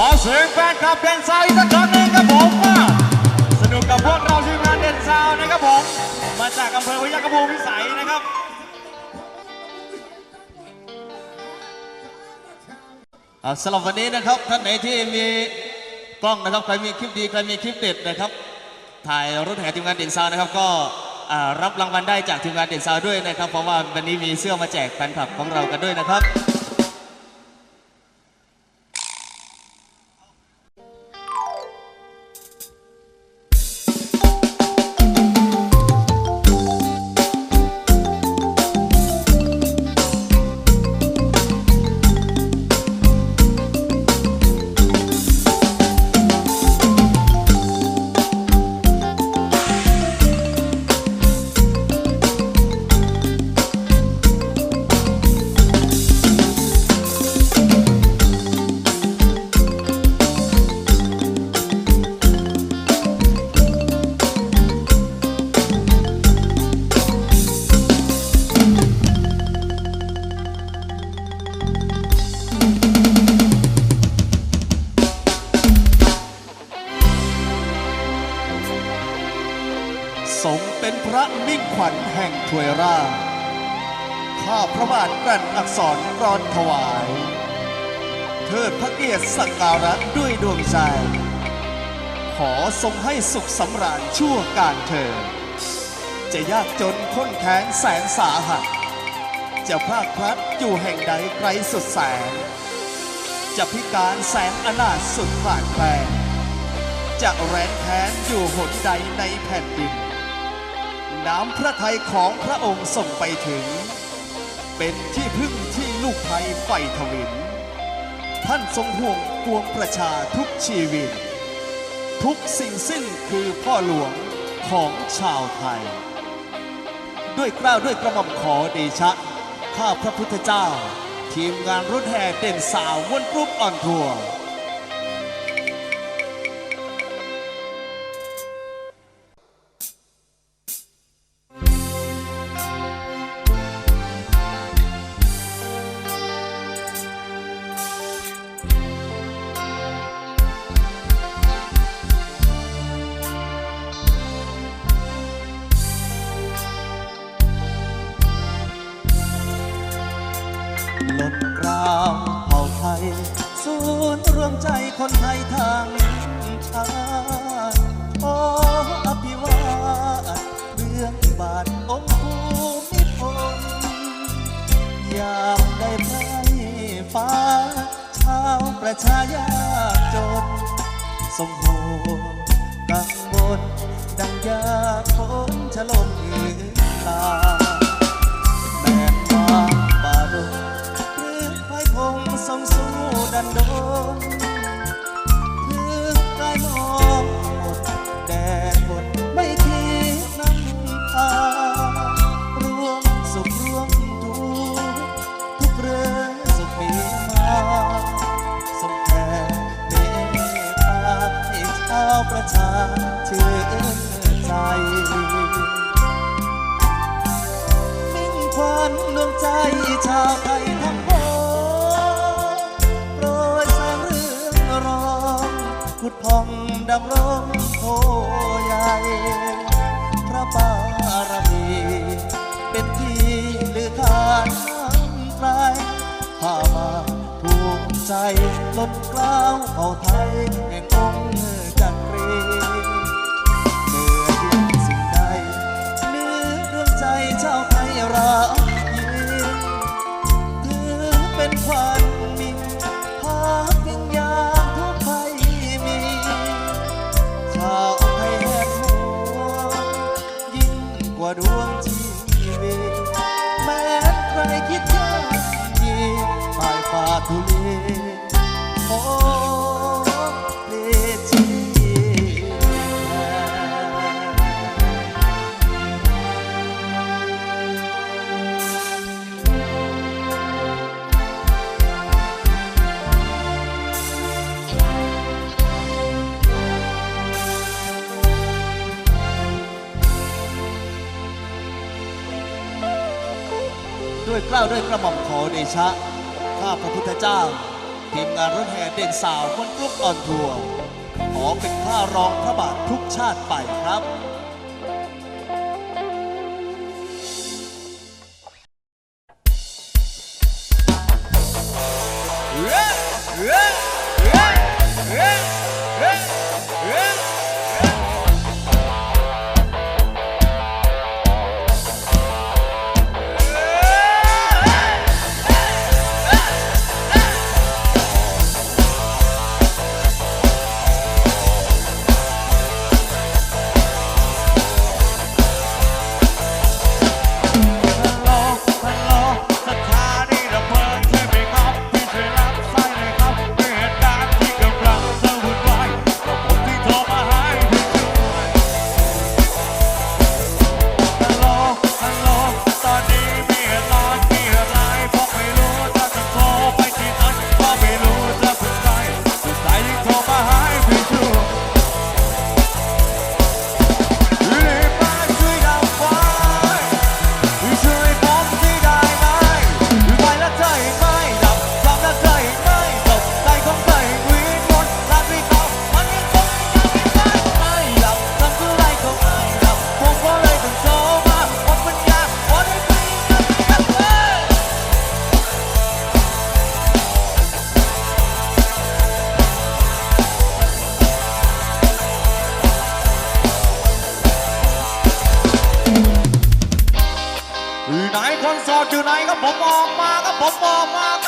อเสียงแฟนคลับเดนซาวอีกสักครั้งหนึ่งครับผมมาสนุกกับพวกเราทีมงานเดนซาวนะครับผม มาจากอำเภอพยัคฆภูมิพิสัยนะครับสำหรับวันนี้นะครับท่านไหนที่มีกล้องนะครับใครมีคลิปดีใครมีคลิปเด็ดนะครับ ถ่ายรถแห่ทีมงานเด่นซาวนะครับ ก็รับรางวัลได้จากทีมงานเด่นซาวด้วยนะครับ เพราะว่าวันนี้มีเสื้อมาแจกแฟนคลับของเรากันด้วยนะครับ เป็นพระมิ่งขวัญแห่งถวยราข้าพระบาทกลั่นอักษรกรอนถวาย เทิดพระเกียรติสักการะด้วยดวงใจ ขอทรงให้สุขสำราญชั่วการเถิดจะยากจนค้นแค้นแสนสาหัส จะพลาดพลัดอยู่แห่งใดไกลสุดแสน จะพิการแสนอนาถสุดขาดแคลนจะแร้นแค้นอยู่หนใดในแผ่นดิน น้ำพระทัยของพระองค์ส่งไปถึง เป็นที่พึ่งที่ลูกไทยไฟทวินท่านทรงห่วงปวงประชาทุกชีวิต ทุกสิ่งสิ้นคือพ่อหลวงของชาวไทย ด้วยกล้าวด้วยกระหม่อมขอเดชะ ข้าพระพุทธเจ้า ทีมงานรถแห่เด่นสาววนกรุ๊ปออนทัวร์ ประชายากจนสมโหกังวลดังยาฝนฉลมอื่นลาแม่นว่าบาดงหรือไฟพงทรงสู้ดันดง วันด ด้วยเกล้าด้วยกระหม่อมขอเดชะ ข้าพระพุทธเจ้า ทีมงานรถแห่เด่นสาวคนลุกอ่อนทัวขอเป็นข้ารองพระบาททุกชาติไปครับ bomb, bomb, bomb, bomb, bomb, bomb, bomb, bomb,